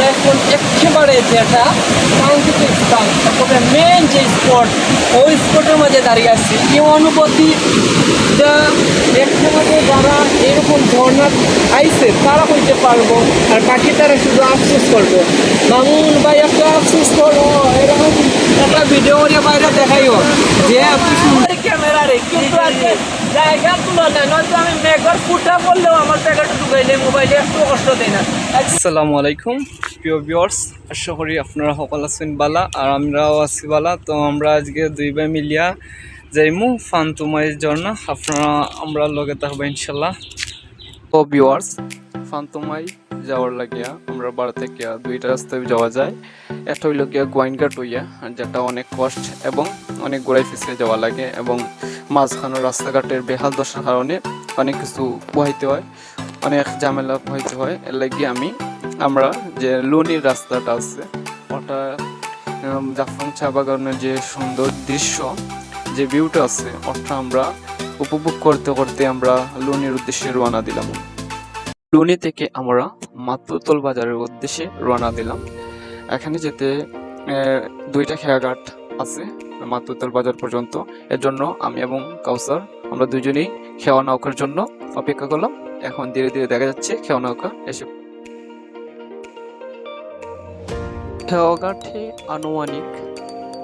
আমরা এখন একেবারে যেটা কাঙ্ক্ষিত স্থান তারপরে মেন যে স্পট ওই স্পটের মাঝে দাঁড়িয়ে আছি। এই অনুভূতি? যা দেখতে পাবে যারা এরকম ঝর্ণা আইছে তারা হইতে পারব আর বাকি তারা শুধু আফসোস করব। মামুন ভাই একটা আফসোস করো এরকম একটা ভিডিও বাইরে দেখাইও যে এত সুন্দর ক্যামেরা রে কিন্তু আজকে জায়গা তুলো না নয়তো আমি মেঘর ফুটা বললেও আমার জায়গাটা ঢুকাইলে মোবাইলে একটু কষ্ট দেয় না। আসসালামু আলাইকুম। প্রিয় ভিউয়ার্স আশা করি আপনারা সকল আছেন বালা আর আমরাও আছি বালা। তো আমরা আজকে দুই ভাই মিলিয়া যাইমু ফান্তুমাইয়ের জন্য আপনারা, আমরা লগে থাকব ইনশাল্লাহ তো ভিউয়ার্স ফান্তুমাই যাওয়ার লাগিয়া আমরা বাড়া থেকে দুইটা রাস্তায় যাওয়া যায়। একটা হইল গিয়া গোয়াইনঘাট হইয়া, যেটা অনেক কষ্ট এবং অনেক গোড়াই ফিসে যাওয়া লাগে এবং মাঝখানো রাস্তাঘাটের বেহাল দশার কারণে অনেক কিছু পোহাইতে হয়, অনেক ঝামেলা পোহাইতে হয়। এর লাগি আমি আমরা যে লুনির রাস্তাটা আছে, ওটা জাফলং চা বাগানের যে সুন্দর দৃশ্য, যে ভিউটা আছে, ওটা আমরা উপভোগ করতে করতে আমরা লুনির উদ্দেশ্যে রওনা দিলাম। লুনি থেকে আমরা মাতুতল বাজারের উদ্দেশ্যে রওনা দিলাম। এখানে যেতে দুইটা খেয়াঘাট আছে মাতুতল বাজার পর্যন্ত। এর জন্য আমি এবং কাউসার, আমরা দুজনেই খেওয়া নৌকার জন্য অপেক্ষা করলাম। এখন ধীরে ধীরে দেখা যাচ্ছে খেওয়া নৌকা এসে খেওয়াঘাটে আনুমানিক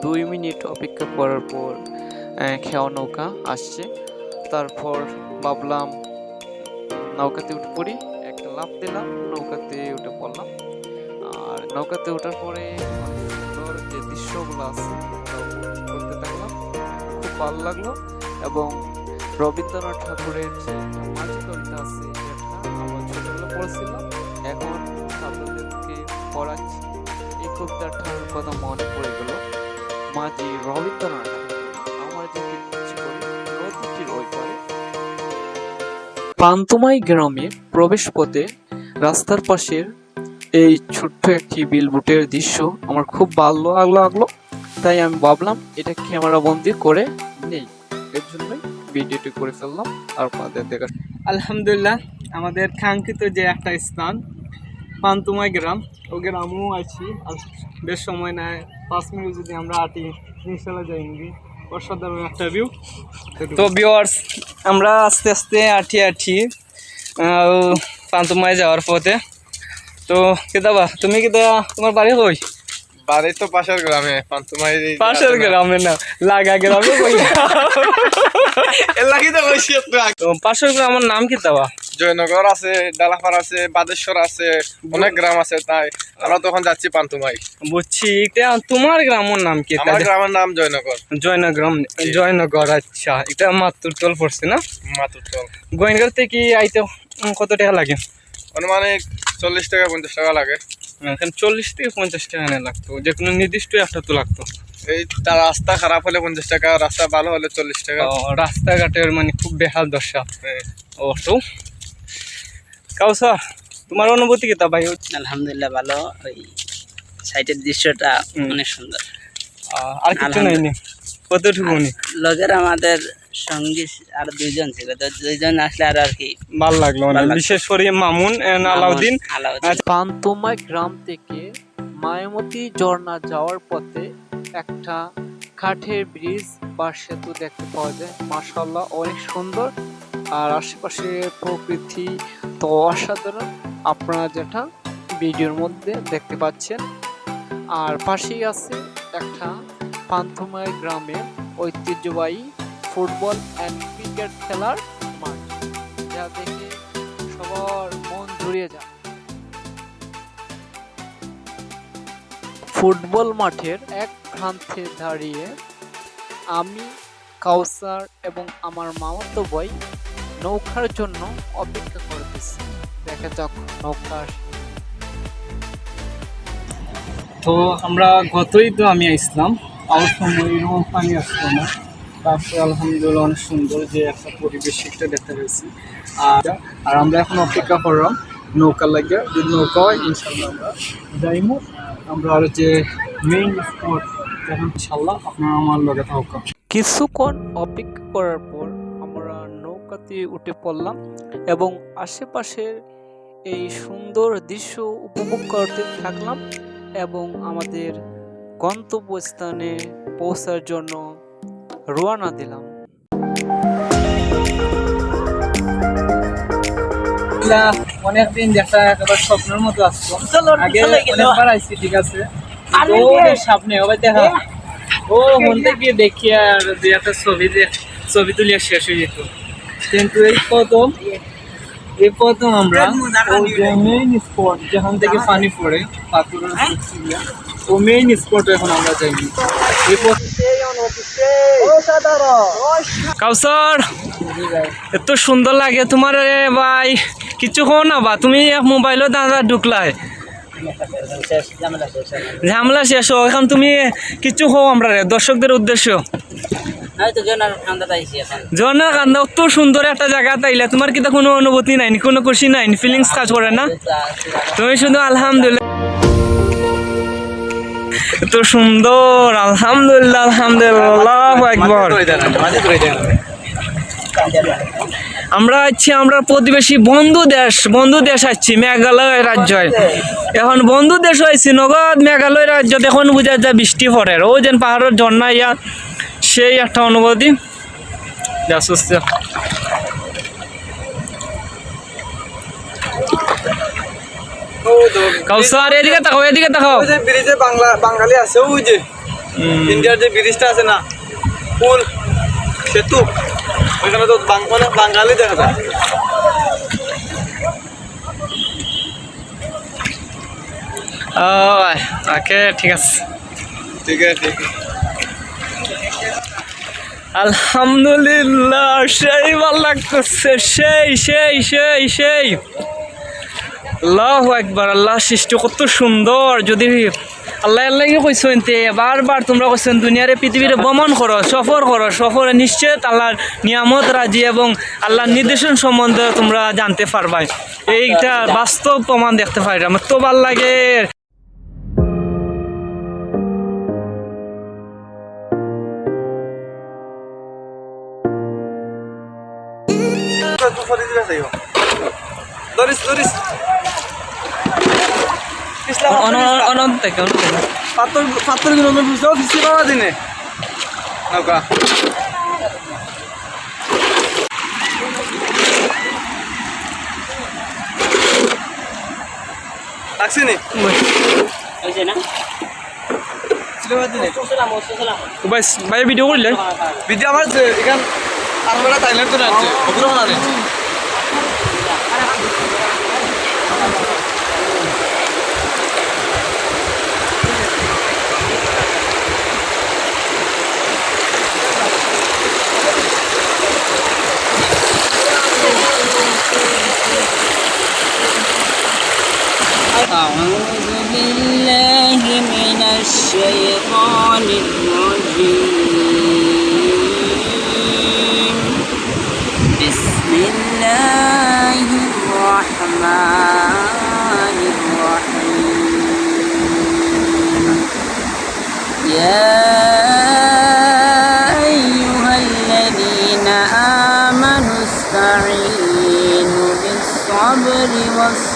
দুই মিনিট অপেক্ষা করার পর খেয়া নৌকা আসছে। তারপর ভাবলাম, নৌকাতে উঠে পড়ি, একটা লাফ দিলাম, নৌকাতে উঠে পড়লাম। আর নৌকাতে ওঠার পরে সুন্দর যে দৃশ্যগুলো আছে করতে থাকলাম। খুব ভালো লাগল এবং রবীন্দ্রনাথ ঠাকুরের যে মাঝি কবিতা আছে যেটা আমরা ছোটবেলা পড়েছিলাম, এখন ছাত্রদেরকে পড়াচ্ছি। এই কবিতাটার কথা মনে পড়ে গেল। মাঝি রবীন্দ্রনাথ, আমার যে ইচ্ছে গ্রামের প্রবেশ পথে রাস্তার পাশের এই ছোট্ট একটি বিলবুটের দৃশ্য আমার খুব ভালো লাগল লাগল। তাই আমি ভাবলাম, এটা ক্যামেরা বন্দি করে নেই। এর জন্য ভিডিওটি করে ফেললাম, আর আপনাদের দেখা আলহামদুলিল্লাহ, আমাদের কাঙ্ক্ষিত যে একটা স্থান পান্তুমাই গ্রাম। ও গ্রামও আছি আর বেশ সময় নেয় পাঁচ মিনিট যদি আমরা আটি ইনশাল্লাহ যাইনি অসাধারণ একটা ভিউ তো ভিউয়ার্স আমরা আস্তে আস্তে আঠি আঠি পান্তুমায় যাওয়ার পথে। তো কেদাবা তুমি কেদা তোমার বাড়ি কই? বাড়ি তো পাশের গ্রামে পান্তুমাই পাশের গ্রামে না লাগা গ্রামে কই লাগি তো কইছি একটু পাশের গ্রামের নাম কি দাবা? জয়নগর আছে ডালাপাড় আছে বাদেশ্বর আছে অনেক গ্রাম আছে তাই আমরা তখন যাচ্ছি পান্তুমাই। বুঝছি এটা তোমার গ্রামের নাম কি? আমার গ্রামের নাম জয়নগর। জয়নগরম জয়নগর আচ্ছা এটা মাত্র টল পড়ছে না? মাতুরচল গোয়েনগর থেকে আইতে কত টাকা লাগে? অনুমানিক চল্লিশ টাকা পঞ্চাশ টাকা লাগে। এখানে চল্লিশ থেকে পঞ্চাশ টাকা এনে লাগতো। যে কোনো নির্দিষ্ট একটা তো লাগতো। এই তার রাস্তা খারাপ হলে পঞ্চাশ টাকা রাস্তা ভালো হলে চল্লিশ টাকা। রাস্তাঘাটের মানে খুব বেহাল দশা। হ্যাঁ। তোমার অনুভূতি কি তা ভাই? আলহামদুলিল্লাহ ভালো। ওই সাইটের দৃশ্যটা অনেক সুন্দর। আর কিছু নাই কতটুকু লোকের আমাদের সঙ্গী আর দুইজন ছিল তো দুইজন আসলে আর আর কি ভালো লাগল মানে বিশেষ করে মামুন আলাউদ্দিন। আলাউদ্দিন। পান্তমাই গ্রাম থেকে মায়ামতি ঝর্ণা যাওয়ার পথে একটা কাঠের ব্রিজ বা সেতু দেখতে পাওয়া যায়। মাসাল্লাহ অনেক সুন্দর। আর আশেপাশে প্রকৃতি তো অসাধারণ। আপনারা যেটা ভিডিওর মধ্যে দেখতে পাচ্ছেন। আর পাশেই আছে একটা পান্থমাই গ্রামের ঐতিহ্যবাহী ফুটবল অ্যান্ড ক্রিকেট খেলার মাঠ। যা দেখে সবার মন জুড়িয়ে যায়। ফুটবল মাঠের এক প্রান্তে দাঁড়িয়ে আমি, কাউসার এবং আমার মামাতো ভাই নৌকার জন্য অপেক্ষা করতেছি। দেখা যাক নৌকা তো আমরা গতই তো আমি আসলাম। আর সময় এরকম পানি আসতো না তারপরে আলহামদুলিল্লাহ অনেক সুন্দর যে একটা পরিবেশ একটা দেখতে পেয়েছি আর আর আমরা এখন অপেক্ষা করলাম নৌকা লাগে যদি নৌকা হয় ইনশাল্লাহ আমরা যাইমু। আমরা আর যে মেইন স্পট এখন ইনশাল্লাহ আপনারা আমার লগে থাকা কিছুক্ষণ অপেক্ষা করার পর আমরা নৌকাতে উঠে পড়লাম এবং আশেপাশের এই সুন্দর দৃশ্য উপভোগ করতে থাকলাম এবং আমাদের গন্তব্যস্থানে পৌঁছার জন্য রওনা দিলাম। অনেকদিন দেখা একেবারে স্বপ্নের মতো আসতো আগে অনেকবার আইছি ঠিক আছে? সামনে ওবার দেখা। ও মন থেকে দেখি আর দুই একটা ছবি দেখ- ছবি তুলিয়া শেষ হয়ে যেত। কিন্তু এই প্রথম এই প্রথম আমরা মেইন স্পট যেখান থেকে পানি পড়ে পাথরের ও মেইন স্পট এখন আমরা যাইনি। এই কাউসার এত সুন্দর লাগে তোমার ভাই। কিছু হো না বা তুমি মোবাইলও দাঁড়া ঢুকলাই। ঝামেলা শেষ এখন তুমি কিছু হো আমরা রে দর্শকদের উদ্দেশ্য আমি তো জোনার ঠান্ডা তাইছি এখন। ঝর্ণা কান্দা, অত সুন্দর একটা জায়গা তাইলে। তোমার কি তো কোনো অনুভূতি নাই কোনো খুশি নাই ফিলিংস কাজ করে না? তুমি শুধু আলহামদুলিল্লাহ। এত সুন্দর, আলহামদুলিল্লাহ আলহামদুলিল্লাহ একবার আমরা আছি, আমরা প্রতিবেশী বন্ধু দেশ বন্ধু দেশ আছি, মেঘালয় রাজ্যয় এখন বন্ধু দেশ হয়েছি নগদ মেঘালয় রাজ্য। এখন বুঝা যায় বৃষ্টি পড়ে। ও যেন পাহাড়ের ঝর্ণা, ইয়া। সেই একটা অনুভূতি সুস্থ কাউসার এদিকে তাকাও এদিকে তাকাও। ওই যে ব্রিজে বাংলা বাঙালি আছে ওই যে। ইন্ডিয়ার যে ব্রিজটা আছে না পুল সেতু ওইখানে তো অনেক বাঙালি দেখা যায়। ওকে ঠিক আছে। ঠিক আছে ঠিক আছে। আলহামদুলিল্লাহ, সেই ভালো লাগতেছে, সেই সেই সেই সেই। আল্লাহ একবার আল্লাহ সৃষ্টি কত সুন্দর। যদি আল্লাহ আল্লাহ কইছেন তে, বারবার তোমরা কইছেন, দুনিয়ারে পৃথিবীর ভ্রমণ করো, সফর করো, সফরে নিশ্চয় আল্লাহর নিয়ামত রাজি এবং আল্লাহর নির্দেশন সম্বন্ধে তোমরা জানতে পারবাই। এইটা বাস্তব প্রমাণ দেখতে পাই আমার তো ভালো লাগে। ফরি দিবে চাইও দরিস দরিস পিছলা অনন্ত থেকে অনন্ত থেকে। পাত্তর পাত্তরগুলো আমি বুঝাও ফিসি পাওয়া দিনে নৌকা। লাগছে নি? হয়েছে না ভাই ভাই ভিডিও করলে বিদ্যা আমার এখান అరవై థైలాండ్ తినచ్చు ఒకరు ఉన్నారు أعوذ بالله من الشيطان الرجيم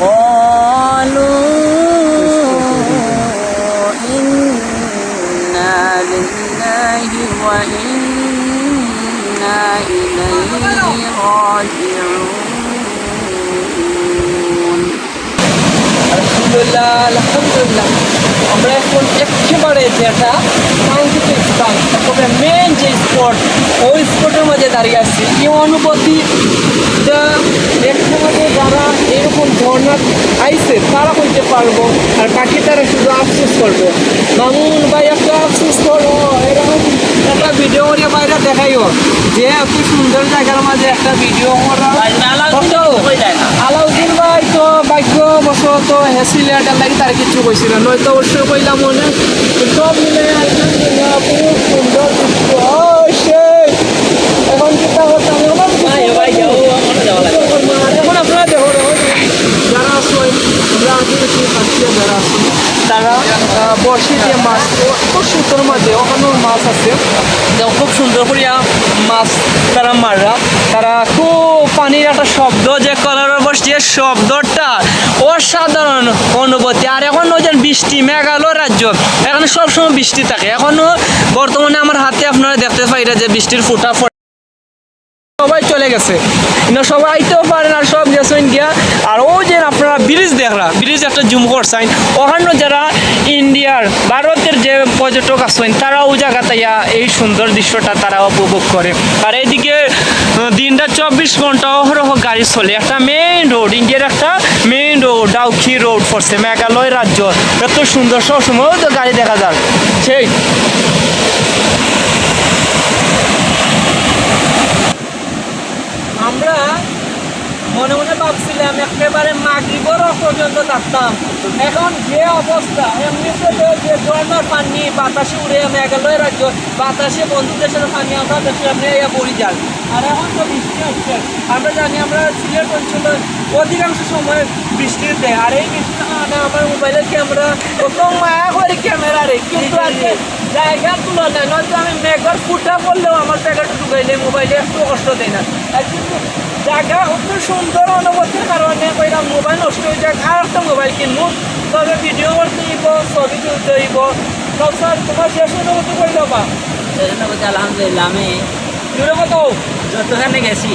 قالوا إنا لله وإنا إليه راجعون. আলহামদুলিল্লাহ আলহামদুলিল্লাহ। আমরা এখন একেবারে যেটা সায়েন্টিফিক স্থান তবে মেন যে স্পট ওই স্পটের মধ্যে দাঁড়িয়ে আছি। এই অনুভূতি যা দেখতে মধ্যে যারা এরকম ঝর্ণা আইছে তারা কইতে পারব আর বাকি তারা শুধু আফসোস করব। মামুন ভাই একটা আফসোস করো এরকম একটা ভিডিও করে বাইরে দেখাইও। যে এত সুন্দর জায়গার মাঝে একটা ভিডিও করা। তো ভাগ্য বশত হেসিলেট তার কিছু কইছিল নয়তো অবশ্যই কইলাম মনে। সব মিলে খুব সুন্দর দৃশ্য। সেই। এখন চিন্তা করতাম এখন আপনারা দেখো যারা আসেন আমরা যারা আছেন তারা বড়শিতে মাছ খুব সুন্দর মাঝে ওখানে মাছ আছে। খুব সুন্দর করিয়া মাছ তারা মাররা। তারা খুব পানির একটা শব্দ যে কলার বস যে শব্দটা অসাধারণ অনুভূতি। আর এখন ওই যে বৃষ্টি মেঘালয় রাজ্য এখানে সবসময় বৃষ্টি থাকে। এখনও বর্তমানে আমার হাতে আপনারা দেখতে পাইরা যে বৃষ্টির ফুটা সবাই চলে গেছে। সবাই আইতেও পারেন আর সব গেছেন গিয়া। আর ও যে আপনারা ব্রিজ দেখরা ব্রিজ একটা জুম করছেন। ওখানে যারা ইন্ডিয়ার, ভারতের যে পর্যটক আছেন, তারা ওই জায়গাতে এই সুন্দর দৃশ্যটা তারা উপভোগ করে। আর এইদিকে দিনটা চব্বিশ ঘণ্টা অহরহ গাড়ি চলে। একটা মেইন রোড ইন্ডিয়ার একটা মেইন রোড ডাউকি রোড পড়ছে, মেঘালয় রাজ্য। এত সুন্দর সবসময় তো গাড়ি দেখা যায়। সেই। আমরা মনে মনে ভাবছিলাম, একেবারে পর্যন্ত থাকতাম এখন যে অবস্থা, এমনিতে যে পানি, বাতাসে উড়ে মেঘালয় রাজ্য, বাতাসে বন্ধুদের সাথে পানি আমরা আপনি পড়ি যান। আর এখন তো বৃষ্টি হচ্ছে। আমরা জানি আমরা সিলেট অঞ্চলে অধিকাংশ সময় বৃষ্টির দেয়। আর এই কারণে আমার মোবাইলের ক্যামেরা প্রথম মায়া করে ক্যামেরারে কিন্তু আজকে জায়গার তুলনায় নয়তো আমি মেঘর ফুটা করলেও আমার জায়গাটা ঢুকাইলে মোবাইলে একটু কষ্ট দেয় না। কিন্তু জায়গা অত সুন্দর অনুভূতির কারণে কইলাম মোবাইল নষ্ট হয়ে যাক আর একটা মোবাইল কিনবো। তবে ভিডিও করতে দিব ছবি তুলতে সব তোমার শেষ অনুভূতি করে দেবা আলহামদুলিল্লাহ আমি জুড়ে কত যতখানে গেছি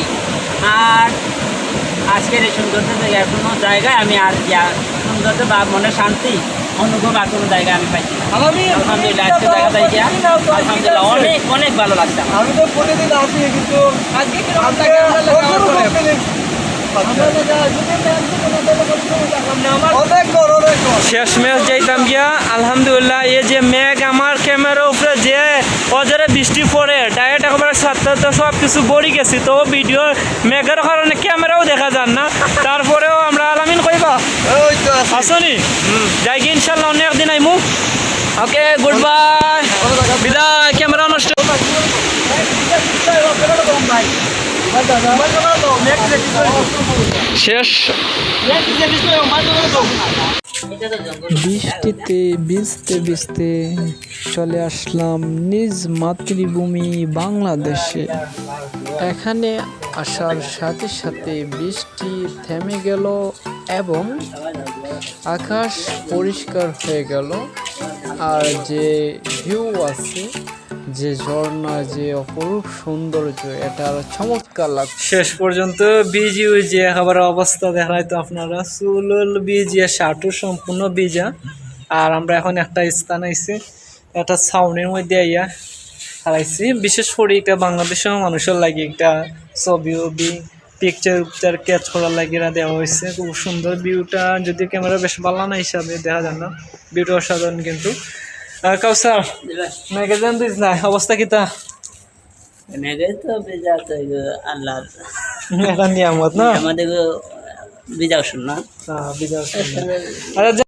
আর আজকের এই সৌন্দর্য জায়গায় কোনো জায়গায় আমি আর যা সৌন্দর্য বা মনে শান্তি অনুভব আর কোনো জায়গায় আমি পাইছি না। আলহামদুলিল্লাহ আজকে জায়গাটা গিয়া আলহামদুলিল্লাহ অনেক অনেক ভালো লাগছে আমি তো প্রতিদিন আসি কিন্তু শেষ ম্যাচ যাইতাম গিয়া আলহামদুলিল্লাহ এই যে মেঘ আমার ক্যামেরার উপরে যে অজারে বৃষ্টি পড়ে ডাইরেক্ট একেবারে সাতটা তো সব কিছু বড়ি গেছি। তো ভিডিও মেঘের কারণে ক্যামেরাও দেখা যান না। তারপরেও আমরা আলামিন কইবা? আসনি? যাই কি ইনশাল্লাহ অন্য একদিন আইমু। ওকে গুড বাই বিদায় ক্যামেরা নষ্ট। শেষ। বৃষ্টিতে ভিজতে ভিজতে চলে আসলাম নিজ মাতৃভূমি বাংলাদেশে। এখানে আসার সাথে সাথে বৃষ্টি থেমে গেল এবং আকাশ পরিষ্কার হয়ে গেল। আর যে ভিউ আছে যে ঝর্ণা, যে অপরূপ সৌন্দর্য এটা চমৎকার লাগছে। শেষ পর্যন্ত বিজি যে খাবার অবস্থা দেখায় তো আপনারা চুলুল বিজিয়া শার্টও সম্পূর্ণ বিজা। আর আমরা এখন একটা স্থান আইছি, একটা ছাউনির মধ্যে আইয়া হারাইছি বিশেষ করে এটা বাংলাদেশের মানুষের লাগে একটা ছবি উবি পিকচার উকচার ক্যাচ করার লাগে এরা দেওয়া হয়েছে। খুব সুন্দর ভিউটা যদি ক্যামেরা বেশ ভালো না হিসাবে, দেখা যায় না। ভিউটা অসাধারণ কিন্তু। কাউসার ম্যাগাজিন দিস না অবস্থা কিতা? ম্যাগাজিন তো বেজা তো আল্লাহর এটা নিয়ামত না? আমাদের বিজা শুন না? বিজয় আচ্ছা